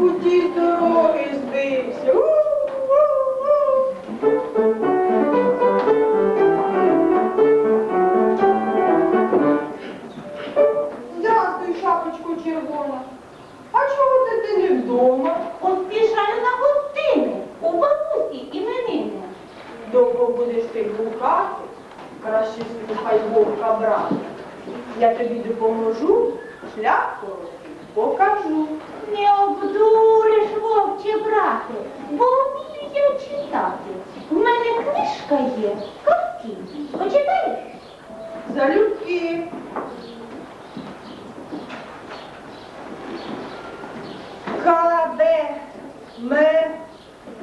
у ті дороги збився.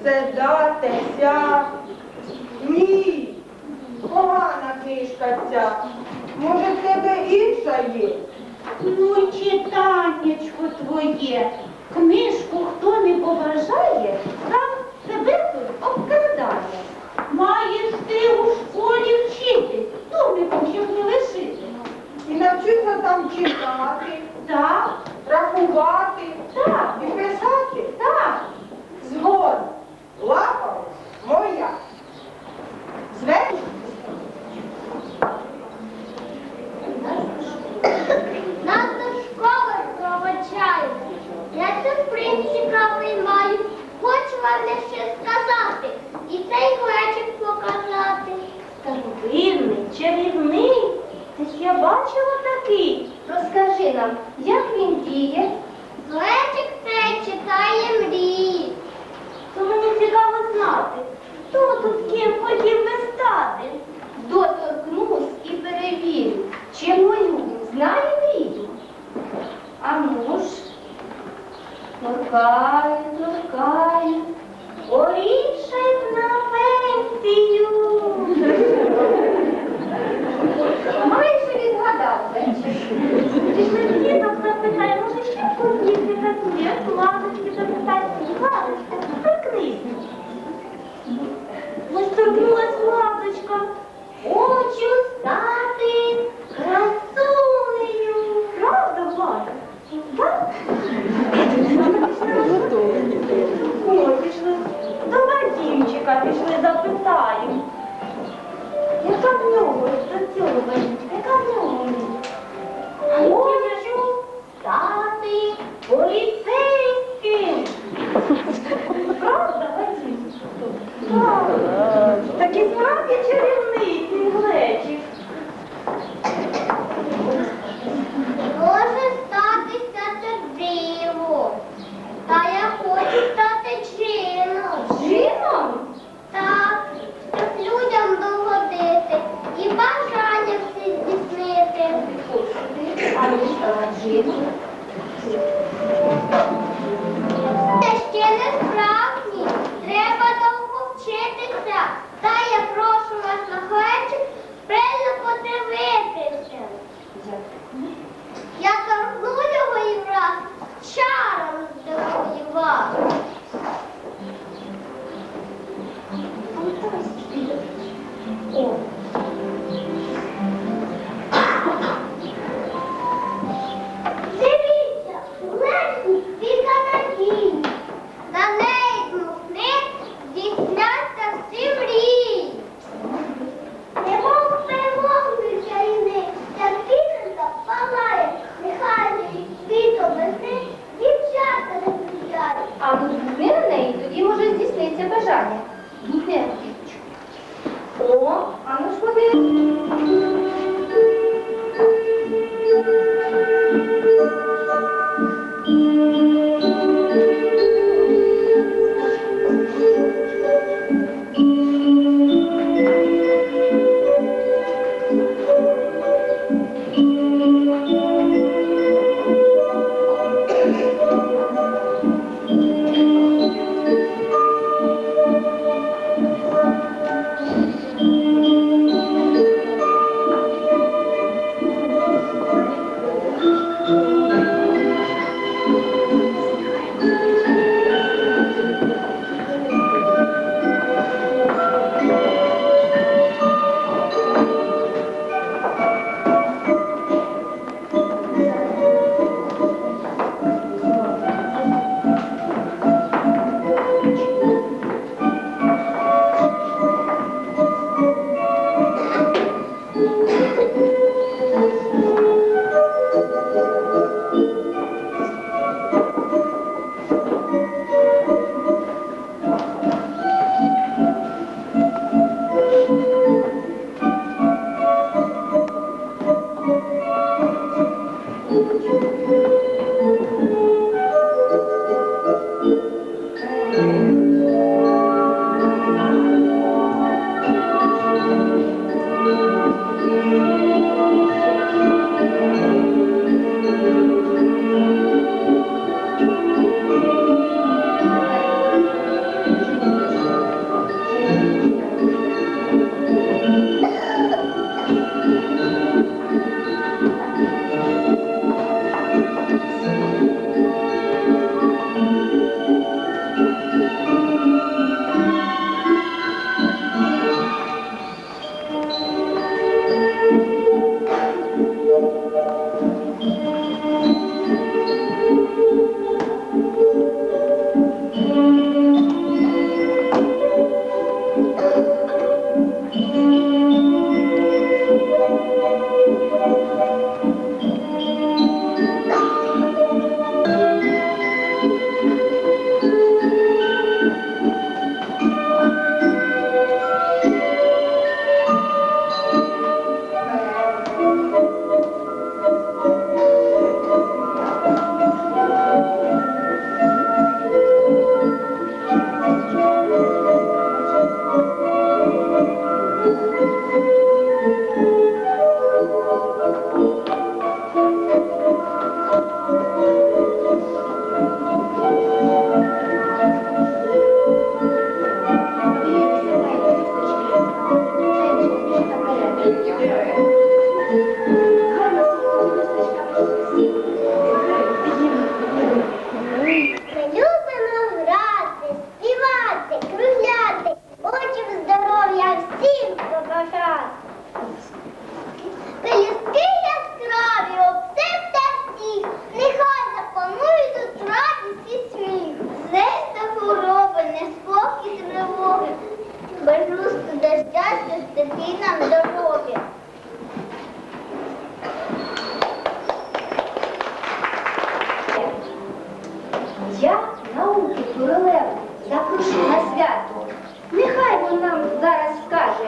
це дати ся. Ні, погана книжка ця. Може, в тебе інша є? Ну, читаннячко твоє. Книжку хто не поважає, там тебе тут обкрадає. Маєш ти у школі вчити, дурником, щоб не лишити. І навчитися там читати, Так, рахувати. так. І What?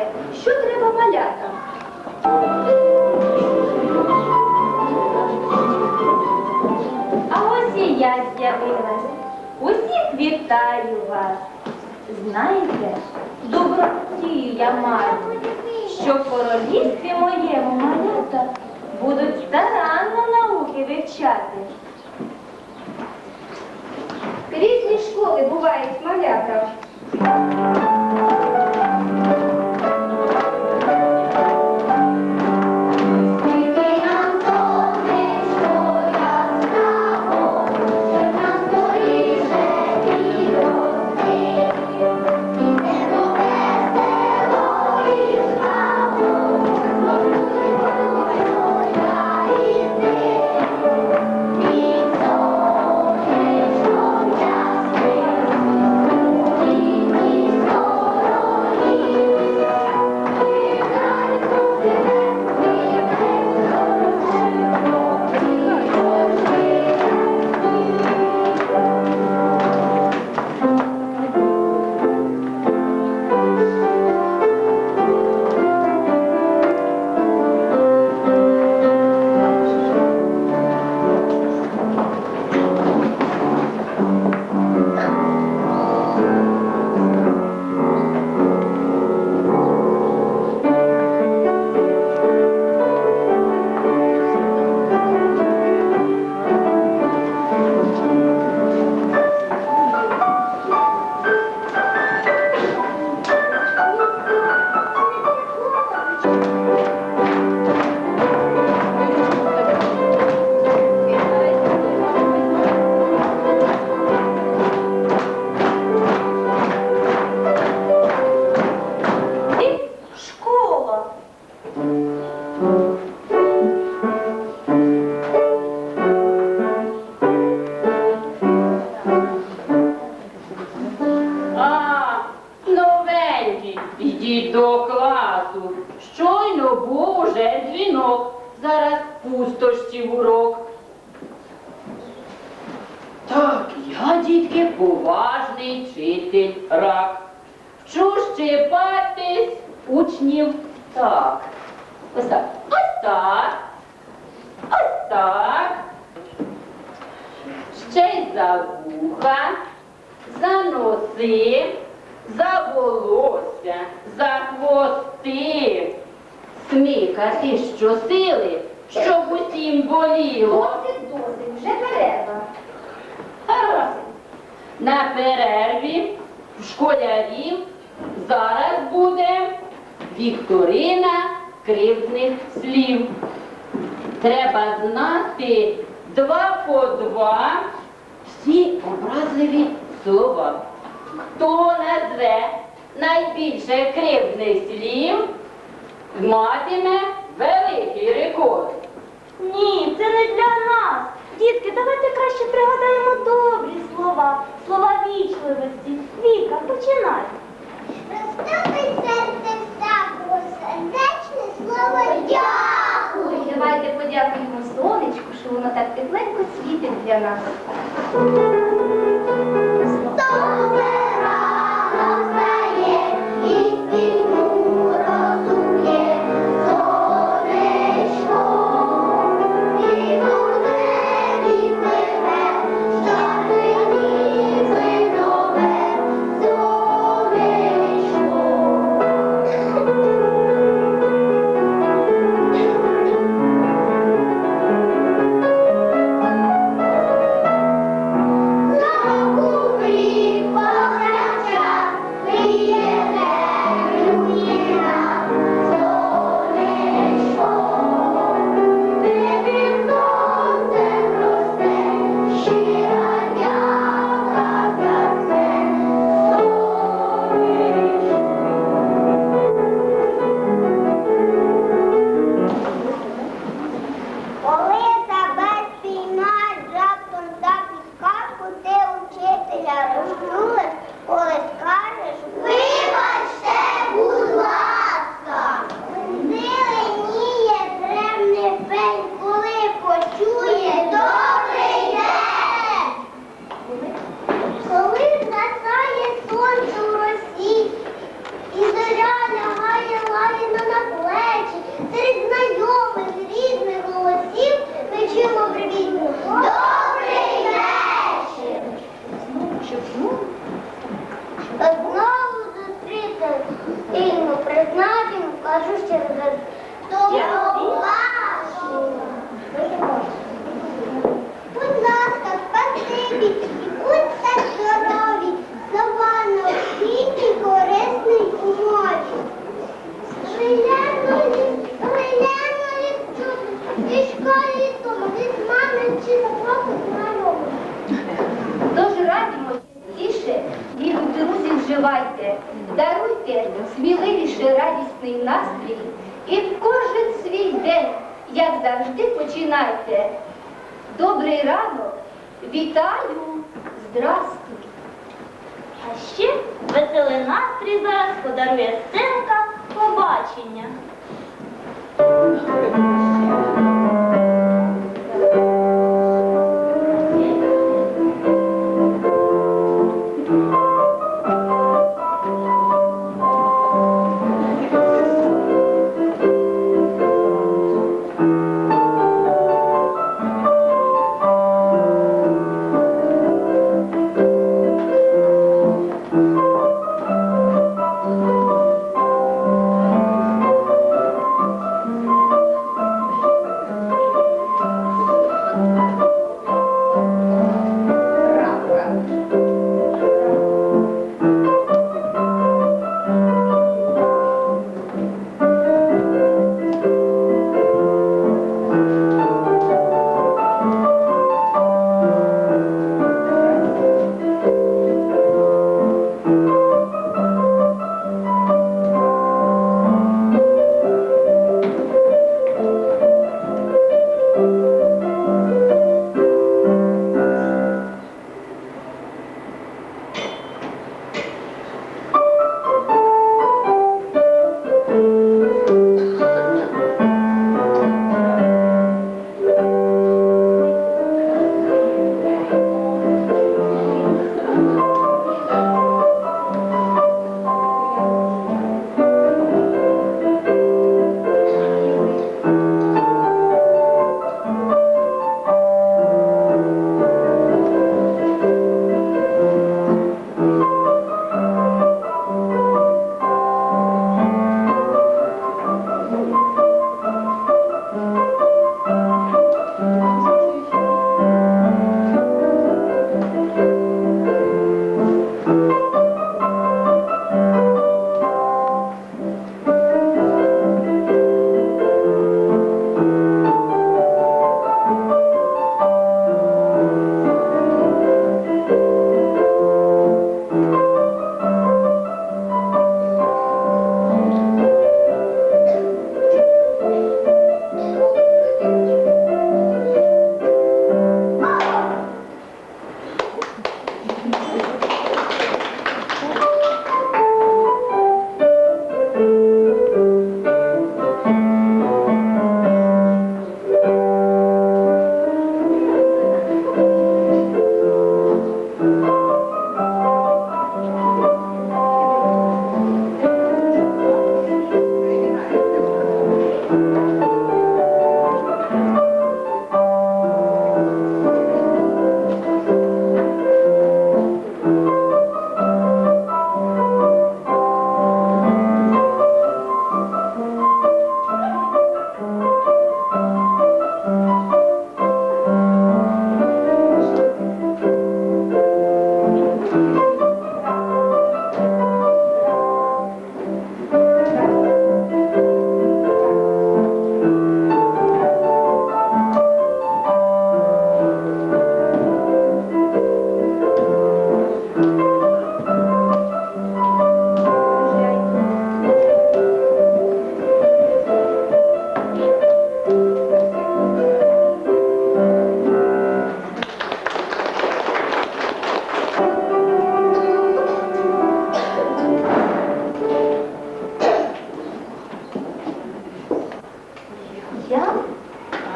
Скаже, що треба малятам. А ось і я з'явилась. Усіх вітаю вас. Знаєте, добротію я маю, що в королівстві моєму малята будуть старанно науки вивчати. Різні школи бувають малята. Хвости. Смикати щосили, щоб усім боліло. Досить, досить, вже перерва. Гаразд. На перерві в школярів зараз буде вікторина кривдних слів. Треба знати два по два всі образливі слова. Хто назве найбільше кривдних слів, матиме великий рекорд. Ні, це не для нас. Дітки, давайте краще пригадаємо добрі слова, слова вічливості. Віка, починай. Розставить серце всякого сердечне слово дякую. Давайте подякуємо сонечку, що воно так тепленько світить для нас. І від мами чи запросу знайомих. Тож радимо тіше, віру друзів вживайте, даруйте сміливіше радісний настрій. І кожен свій день, як завжди, починайте. Добрий ранок, вітаю, здрастуй. А ще веселий настрій зараз подарує сценка побачення.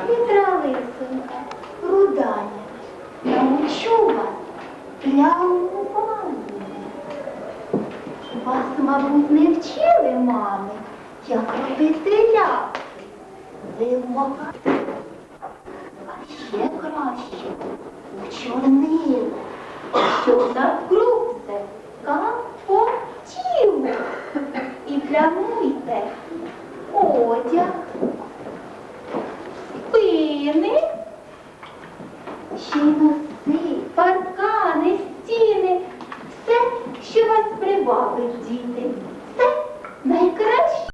Петра Лисенка, Руданя, научу вас плямуванню. Вас, мабуть, не вчили, мами, як робити ляпки. Ви вмагати. А ще краще у чорнило, щоб навкруг все капотіло. І плямуйте одяг, хатини, ще й носи, паркани, стіни, все, що вас прибавить діти, все найкраще.